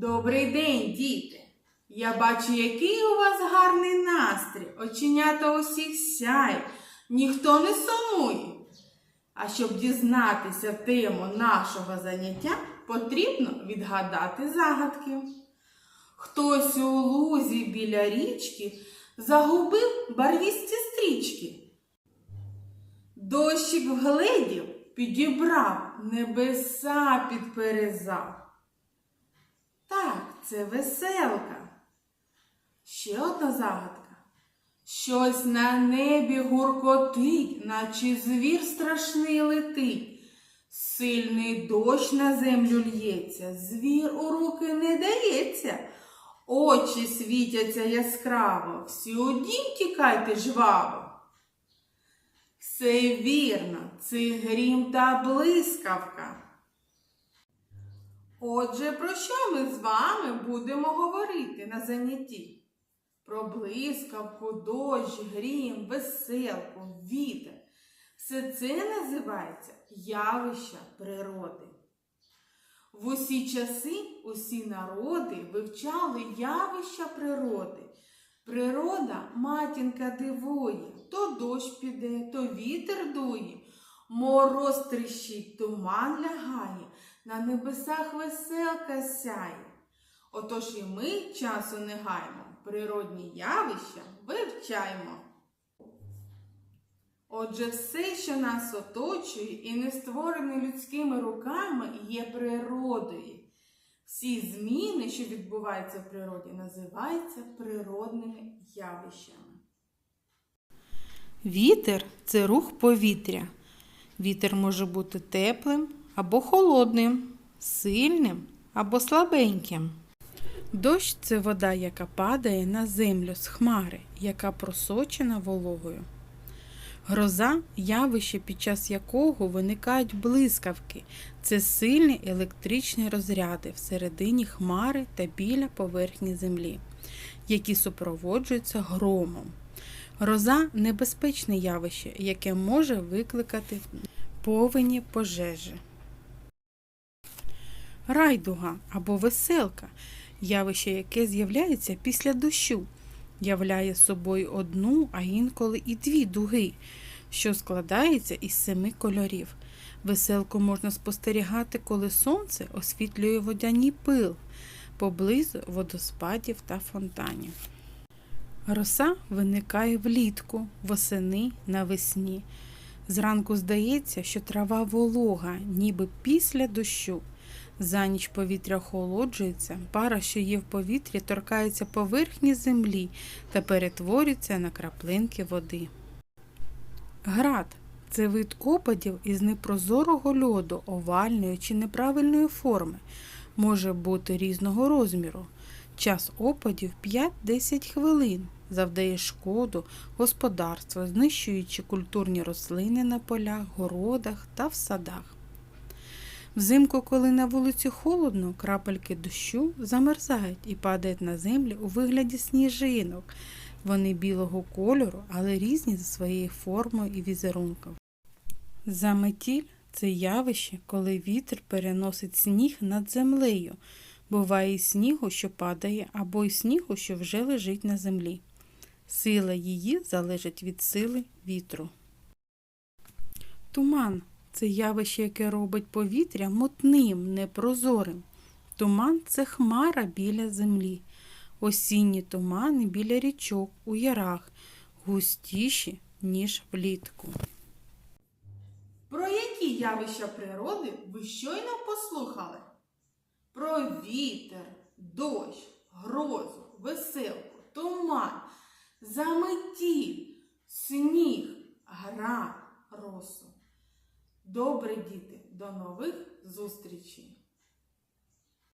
Добрий день, діти! Я бачу, який у вас гарний настрій. Оченята усіх сяють, ніхто не сумує. А щоб дізнатися тему нашого заняття, потрібно відгадати загадки. Хтось у лузі біля річки загубив барвісті стрічки. Дощик вгледів, підібрав, небеса підперезав. Так, це веселка. Ще одна загадка. Щось на небі гуркотить, наче звір страшний летить. Сильний дощ на землю лється, звір у руки не дається. Очі світяться яскраво, всі у тікайте жваво. Все вірно, це грім та блискавка. Отже, про що ми з вами будемо говорити на занятті? Про блискавку, дощ, грім, веселку, вітер. Все це називається явища природи. В усі часи усі народи вивчали явища природи. Природа матінка дивує, то дощ піде, то вітер дує, мороз тріщить, туман лягає, на небесах веселка сяє. Отож і ми часу не гаймо, природні явища вивчаймо. Отже, все, що нас оточує і не створене людськими руками, є природою. Всі зміни, що відбуваються в природі, називаються природними явищами. Вітер це рух повітря. Вітер може бути теплим або холодним, сильним або слабеньким. Дощ це вода, яка падає на землю з хмари, яка просочена вологою. Гроза явище, під час якого виникають блискавки. Це сильні електричні розряди всередині хмари та біля поверхні землі, які супроводжуються громом. Гроза небезпечне явище, яке може викликати повені пожежі. Райдуга або веселка явище, яке з'являється після дощу, являє собою одну, а інколи і дві дуги, що складається із семи кольорів. Веселку можна спостерігати, коли сонце освітлює водяний пил поблизу водоспадів та фонтанів. Роса виникає влітку, восени, навесні. Зранку здається, що трава волога, ніби після дощу. За ніч повітря охолоджується, пара, що є в повітрі, торкається поверхні землі та перетворюється на краплинки води. Град це вид опадів із непрозорого льоду, овальної чи неправильної форми, може бути різного розміру. Час опадів 5-10 хвилин, завдає шкоду господарству, знищуючи культурні рослини на полях, городах та в садах. Взимку, коли на вулиці холодно, крапельки дощу замерзають і падають на землю у вигляді сніжинок. Вони білого кольору, але різні за своєю формою і візерунком. Заметіль це явище, коли вітер переносить сніг над землею. Буває і снігу, що падає, або й снігу, що вже лежить на землі. Сила її залежить від сили вітру. Туман це явище, яке робить повітря мутним, непрозорим. Туман це хмара біля землі. Осінні тумани біля річок, у ярах, густіші, ніж влітку. Про які явища природи ви щойно послухали? Про вітер, дощ, грозу, веселку, туман, заметіль, сніг, град, росу. Добре, діти, до нових зустрічей!